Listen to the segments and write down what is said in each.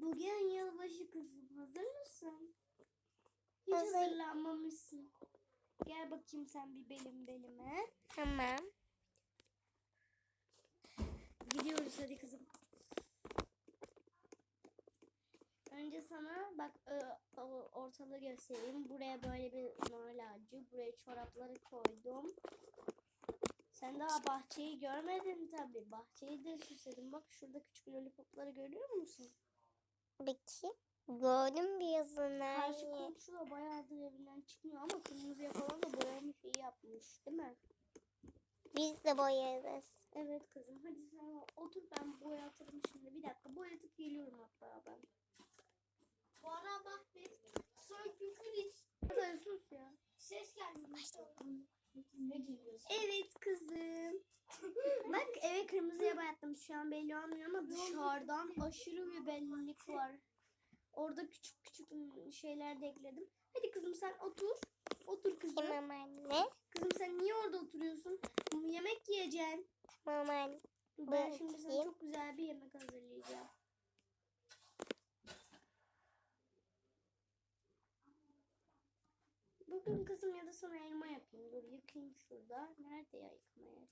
Bugün yılbaşı kızım. Hazır mısın? Hiç Hazır. hazırlanmamışsın. Gel bakayım sen bir belim belime. Tamam. Gidiyoruz hadi kızım. Önce sana bak o- ortalığı göstereyim. Buraya böyle bir Noel ağacı. Buraya çorapları koydum. Sen daha bahçeyi görmedin tabii. Bahçeyi de süsledim. Bak şurada küçük lollipopları görüyor musun? Peki. Gördüm bir yazını. Karşı komşu da bayağıdır evinden çıkmıyor ama kırmızıya falan da boyamış iyi yapmış değil mi? Biz de boyarız. Evet kızım hadi sen otur ben boyatırım şimdi. Bir dakika boyatıp geliyorum hatta ben. Bana bak bir son küfür hiç. Sen sus ya. Ses geldi. Ne geliyorsun? Evet kızım. bak eve kırmızıya boyattım. Şu an belli olmuyor ama dışarıdan aşırı bir bellilik var. Orada küçük küçük şeyler de ekledim. Hadi kızım sen otur. Otur kızım. Tamam anne. Kızım sen niye orada oturuyorsun? Yemek yiyeceksin. Tamam anne. Ben şimdi sana çok güzel bir yemek hazırlayacağım. Bugün kızım ya da sana elma yapayım. Dur yıkayayım şurada. Nerede ya yıkama yeri?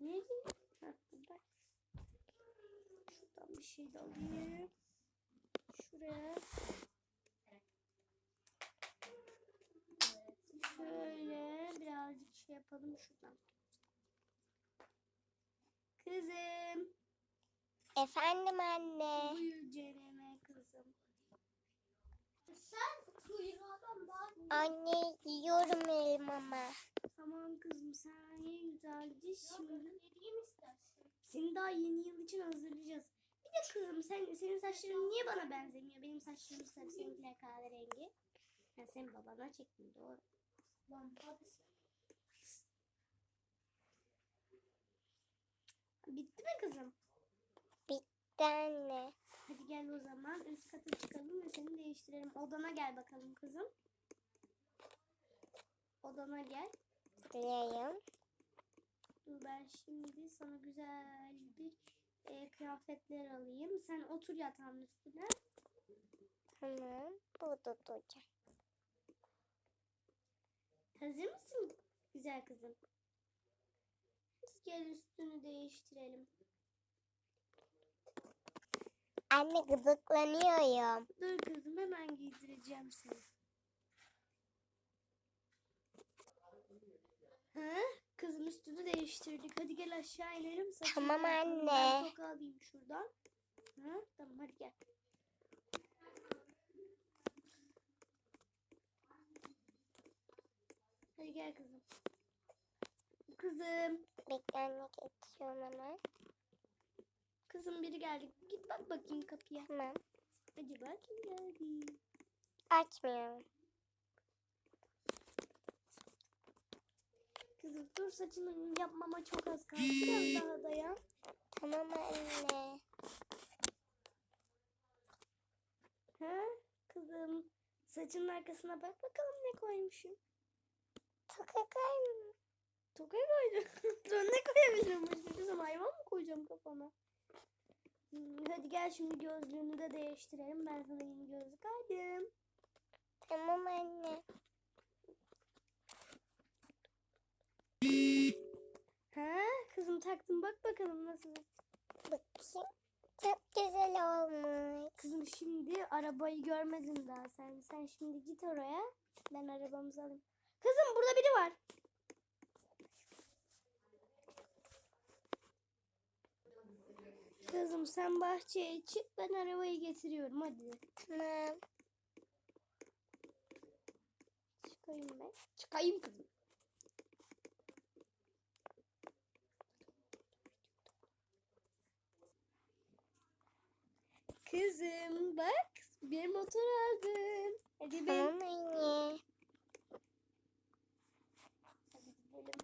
Nerede? Ha, burada. Şuradan bir şey de alayım. Şuraya. Şöyle birazcık şey yapalım şuradan. Kızım. Efendim anne. Buyur Cereme kızım. Sen bak. Anne yiyorum elmamı. Tamam kızım sen ye güzelce şimdi. Seni daha yeni yıl için hazırlayacağız. Bir de kızım sen, senin saçların niye bana benzemiyor? Benim saçlarım sarı seninkiler kahverengi. Ben senin babana çektim doğru. Lan Bitti mi kızım? Bitti anne. Hadi gel o zaman üst kata çıkalım ve seni değiştirelim. Odana gel bakalım kızım. Odana gel. Dur ben şimdi sana güzel bir e, kıyafetler alayım. Sen otur yatağın üstüne. Tamam. Burada duracağım. Hazır mısın güzel kızım? Gel üstünü değiştirelim. Anne gıdıklanıyorum. Dur kızım hemen giydireceğim seni. Ha? Kızım üstünü değiştirdik. Hadi gel aşağı inelim. Saçını Tamam anne. Ben toka alayım şuradan. Ha? Tamam hadi gel. Hadi gel kızım. Kızım. Bekle anne geçiyorum hemen. Kızım biri geldi. Git bak bakayım kapıya. Tamam. Hadi bak kim geldi. Açmıyorum. Dur saçını yapmama çok az kaldı. Biraz daha dayan. Tamam anne. Ha? Kızım saçının arkasına bak bakalım ne koymuşum. Toka koyma. Toka koydum. Dur ne koyabilirim başka kızım hayvan mı koyacağım kafana? Hmm, Hadi gel şimdi gözlüğünü de değiştirelim. Ben sana yeni gözlük aldım. Tamam anne. Ha? Kızım taktım bak bakalım nasıl. Bakayım. Çok güzel olmuş. Kızım şimdi arabayı görmedin daha sen. Sen şimdi git oraya. Ben arabamızı alayım. Kızım burada biri var. Kızım sen bahçeye çık ben arabayı getiriyorum hadi. Tamam. Çıkayım ben. Çıkayım kızım. Kızım bak bir motor aldım. Hadi ben. Anne.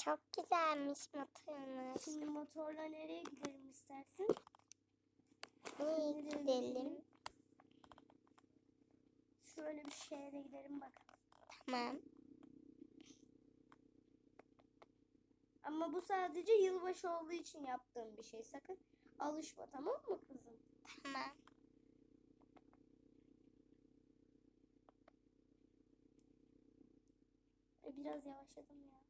Çok güzelmiş motorunuz. Şimdi motorla nereye gidelim istersin? Nereye gidelim? Şöyle bir şehre gidelim bak. Tamam. Ama bu sadece yılbaşı olduğu için yaptığım bir şey. Sakın alışma tamam mı kızım? Tamam. Biraz yavaşladım ya.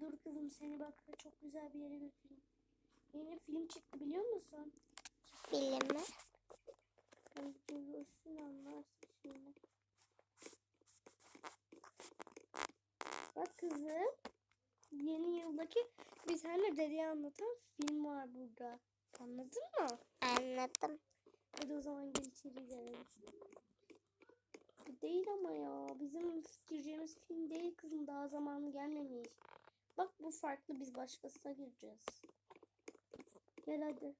Dur kızım seni bak çok güzel bir yere götüreyim. Yeni film çıktı biliyor musun? Filmi. Sen görürsün anlarsın şimdi. Bak kızım. Yeni yıldaki bir tane dedeyi anlatan film var burada. Anladın mı? Anladım. Hadi o zaman gel içeri girelim. Bu değil ama ya. Bizim gireceğimiz film değil kızım. Daha zamanı gelmemiş. Bak bu farklı. Biz başkasına gireceğiz. Gel hadi.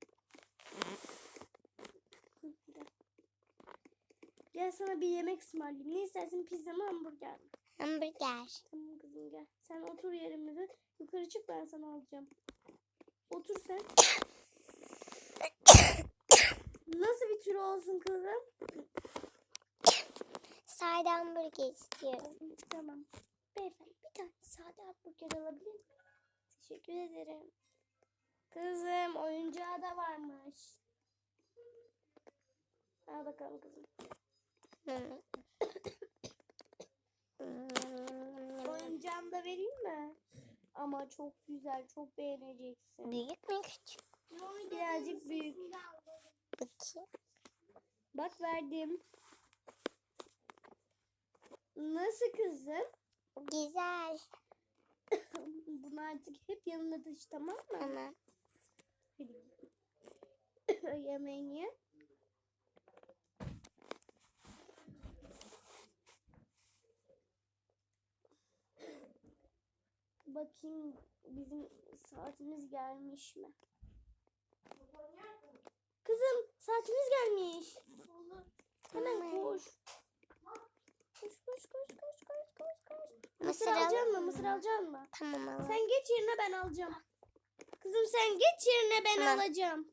Gel sana bir yemek ısmarlayayım. Ne istersin pizza mı hamburger mi? Hamburger. Tamam kızım gel. Sen otur yerimize. Yukarı çık ben sana alacağım. Otur sen. Nasıl bir tür olsun kızım? Sade hamburger istiyorum. Tamam. Beyefendi bir tane sade hamburger alabilir miyim? Teşekkür ederim. Kızım oyuncağı da varmış. Al bakalım kızım. Hı. Oyuncağını da vereyim mi? Ama çok güzel, çok beğeneceksin. Büyük mü küçük? Birazcık büyük. Bakayım. Bak verdim. Nasıl kızım? Güzel. Bunu artık hep yanına taşı tamam mı? Tamam. Hadi. Yemeğini ye. Bakayım bizim saatimiz gelmiş mi? Kızım saatimiz gelmiş. Hemen koş. Koş koş koş koş koş koş koş. Mısır Mısır alacaksın mı? Mısır mı? alacaksın mı? Tamam alalım. Sen geç yerine ben alacağım. Kızım sen geç yerine ben Tamam. alacağım.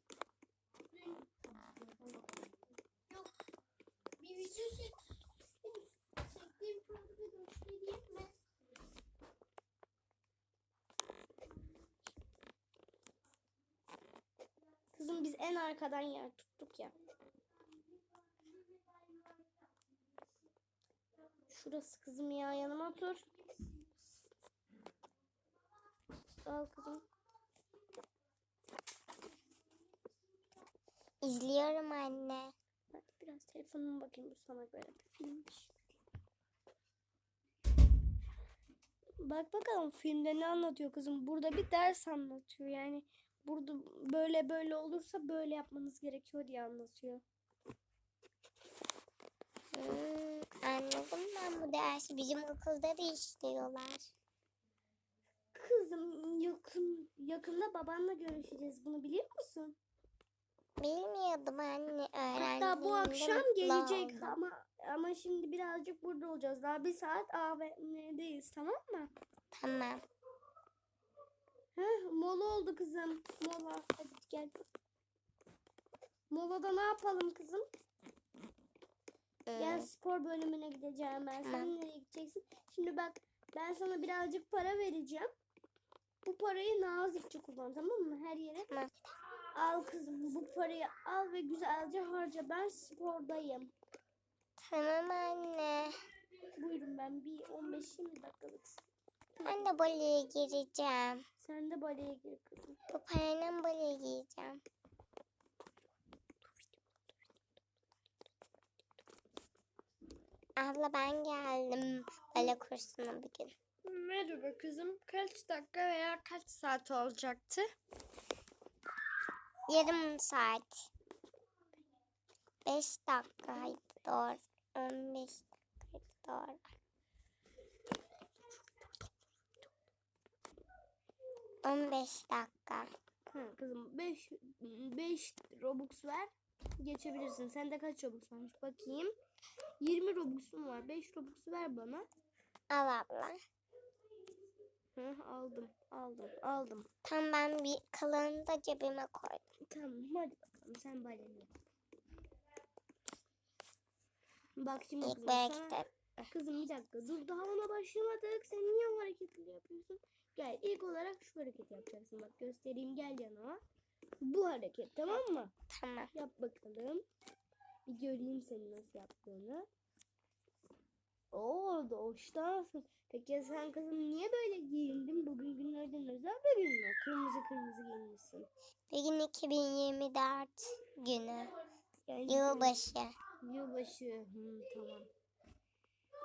Bir video çek- çektiğim programı göstereyim mi? Kızım biz en arkadan yer tuttuk ya. Şurası kızım ya yanıma otur. Al kızım. İzliyorum anne. De biraz telefonuma bakayım bu sana göre bir filmmiş. Bak bakalım filmde ne anlatıyor kızım. Burada bir ders anlatıyor. Yani burada böyle böyle olursa böyle yapmanız gerekiyor diye anlatıyor. Hmm, anladım ben bu dersi. Bizim okulda da işliyorlar. Kızım yakın yakında babanla görüşeceğiz. Bunu biliyor musun? Bilmiyordum anne. Hatta bu Öğrendiğimde akşam gelecek oldum. ama ama şimdi birazcık burada olacağız. Daha bir saat AVM'deyiz tamam mı? Tamam. Heh, mola oldu kızım. Mola. Hadi gel. Molada ne yapalım kızım? Gel Hmm, spor bölümüne gideceğim ben. Sen Tamam. nereye gideceksin? Şimdi bak ben sana birazcık para vereceğim. Bu parayı nazikçe kullan tamam mı? Her yere. Tamam. Al kızım bu parayı al ve güzelce harca. Ben spordayım. Tamam anne. Buyurun ben bir 15-20 dakikalık. Ben de baleye gireceğim. Sen de baleye gir kızım. Bu parayla baleye giyeceğim. Abla ben geldim bale kursuna bugün. Merhaba kızım. Kaç dakika veya kaç saat olacaktı? Yarım saat. Beş dakikaydı doğru. On beş dakikaydı doğru. On beş dakika. Ha, kızım 5 5 Robux ver. Geçebilirsin. Sende kaç Robux varmış bakayım. 20 Robux'um var. 5 Robux'u ver bana. Al abla. Hı, aldım. Aldım. Aldım. Tam ben bir kalanını da cebime koydum. Tamam hadi bakalım sen baleni. Bak şimdi İlk kızım, sana-. Kızım bir dakika dur daha ona başlamadık. Sen niye o hareketleri yapıyorsun? Gel ilk olarak şu hareketi yapacaksın. Bak göstereyim gel yanıma. Bu hareket tamam mı? Tamam. Yap bakalım. Bir göreyim senin nasıl yaptığını. Oo doğuştansın. Peki sen kızım niye böyle giyindin? Bugün günlerden özel bir gün mü? Kırmızı kırmızı giyinmişsin. Bugün 2024 günü. Yani Yılbaşı. Yılbaşı. Hmm, tamam.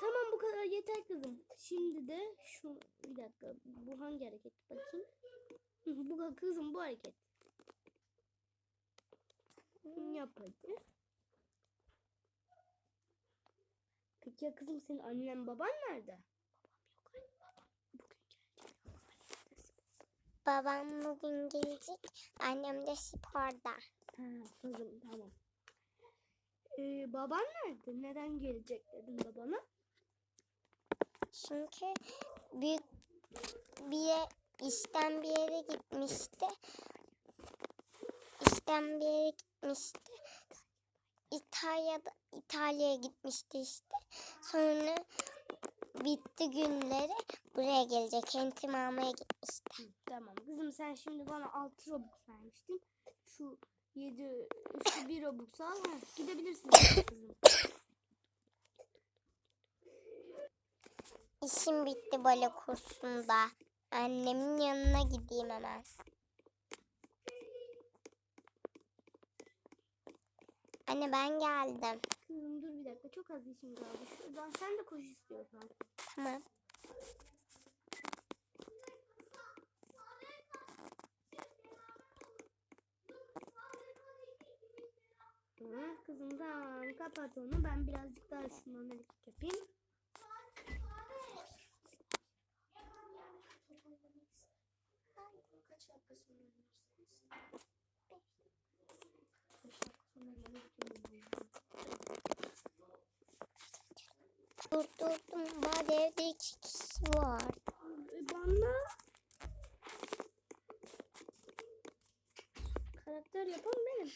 Tamam bu kadar yeter kızım. Şimdi de şu bir dakika. Bu hangi hareket bakayım? Bu kızım bu hareket. Yap hadi. Peki ya kızım senin annen baban nerede? Babam bugün gelecek. Annem de sporda. Ha, kızım tamam. Ee, baban nerede? Neden gelecek dedin babana? Çünkü büyük bir ye- işten bir yere gitmişti. İşten bir yere gitmişti. İtalya'da İtalya'ya gitmişti işte. Sonra bitti günleri. Buraya gelecek. Hentim almaya gitmişti. Tamam. Kızım sen şimdi bana 6 Robux vermiştin. Şu 7, şu 1 Robux al. Ha, gidebilirsin kızım. İşim bitti bale kursunda. Annemin yanına gideyim hemen. Anne ben geldim. Kızım dur bir dakika. Çok az işim kaldı. Şuradan sen de koş istiyorsan. Tamam. Hı, kızım tamam. Kapat onu. Ben birazcık daha şundan hareket yapayım. Kaç dakika sonra oynarsınız? Durdurdum. Bari evde iki kişi var. E, bana karakter yapan benim.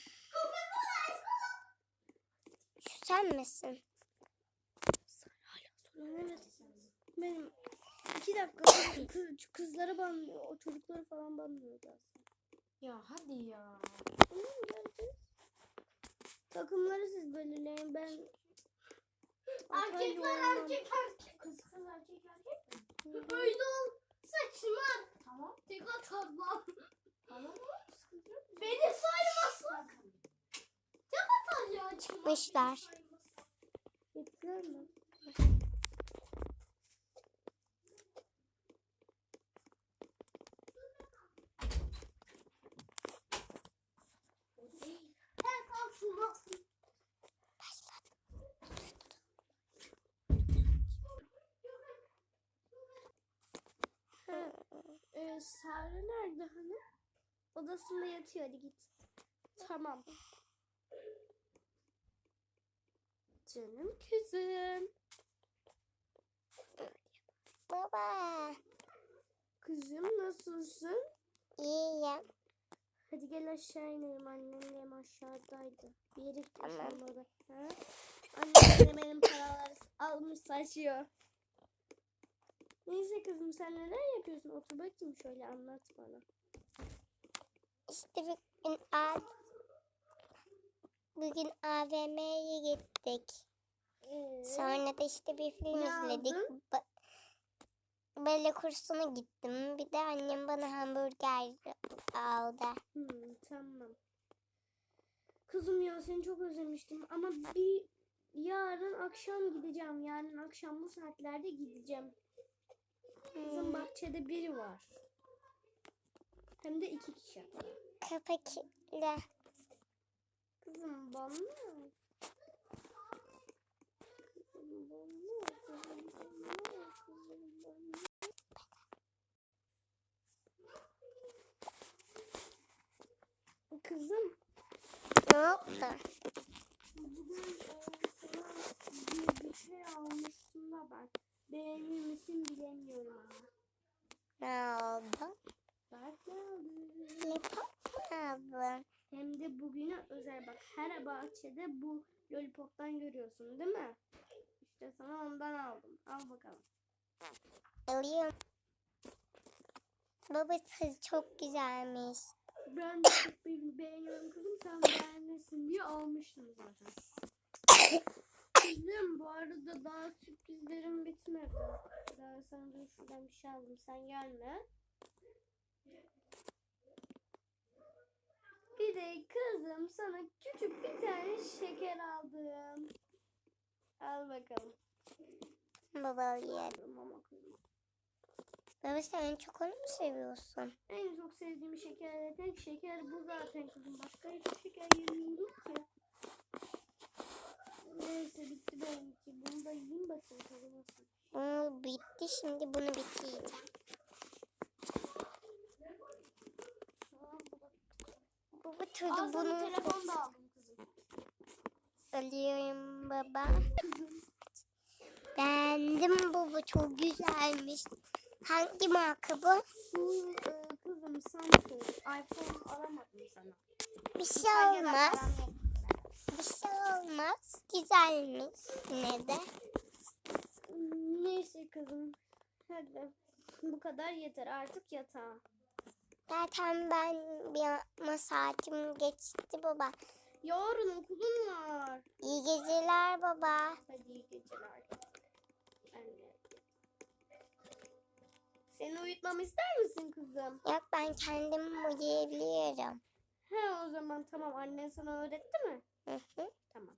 Şu sen misin? Sonra evet. Benim iki dakika kız, kız, kızları banlıyor. O çocukları falan banlıyor aslında. Ya hadi ya. Tamam. Takımları siz belirleyin. Ben Erkekler erkek erkek. Kız kız erkek erkek mi? Öyle ol. Saçma. Tamam. Tek atarlar. Tamam mı? Sıkıntı yok. Beni saymazsın. Tek atar ya. Çıkmışlar. Gittiler mi? Her kalk şuna. Ee, Sare nerede hani? Odasında yatıyor hadi git. Tamam. Canım kızım. Baba. Kızım nasılsın? İyiyim. Hadi gel aşağı inelim. Annemle aşağıdaydı. Bir yere gitmiş Tamam. Ha? Annem benim paraları almış saçıyor. Neyse kızım sen neler yapıyorsun? Otur bakayım şöyle anlat bana. İşte bugün, A bugün AVM'ye gittik. Ee, Sonra da işte bir film Ne izledik. aldın? Ba- Bale kursuna gittim. Bir de annem bana hamburger aldı. Hmm, tamam. Kızım ya seni çok özlemiştim ama bir yarın akşam gideceğim. Yarın akşam bu saatlerde gideceğim. Bizim bahçede biri var. Hem de iki kişi. kilitli. Kızım bana. Kızım bana. Kızım bana. Kızım bana. Kızım Ne oldu? Ne oldu? Bak ne aldım. Lollipop mu aldın? Hem de bugüne özel bak her bahçede bu lollipop'tan görüyorsun değil mi? İşte sana ondan aldım. Al bakalım. Alıyorum. Babası çok güzelmiş. Ben de çok be- beğeniyorum kızım. Sen beğenirsin diye almıştım zaten. Kızım bu arada daha sürprizlerim bitmedi. Daha sana dur şuradan bir şey aldım. Sen gelme. Bir de kızım sana küçük bir tane şeker aldım. Al bakalım. Baba yiyelim. Tamam kızım. Baba sen en çok onu mu seviyorsun? En çok sevdiğim şeker tek şeker bu zaten kızım. Başka hiçbir şeker yemiyorum ki. Neyse bitti benimki. Bunu da yiyeyim bakayım tadı nasıl. Bunu bitti şimdi bunu bitireceğim. Bu sana bunu telefon da aldım kızım. alıyorum baba. Beğendim baba çok güzelmiş. Hangi marka bu? Bu e, kızım Samsung. iPhone alamadım sana. Bir şey olmaz. Bir şey olmaz. Güzelmiş yine de. Hadi. Bu kadar yeter. Artık yatağa. Zaten ben bir yapma saatim geçti baba. Yarın okulun var. İyi geceler baba. Hadi iyi geceler. Anne. Seni uyutmamı ister misin kızım? Yok ben kendim uyuyabiliyorum. He o zaman tamam annen sana öğretti mi? Hı hı. Tamam.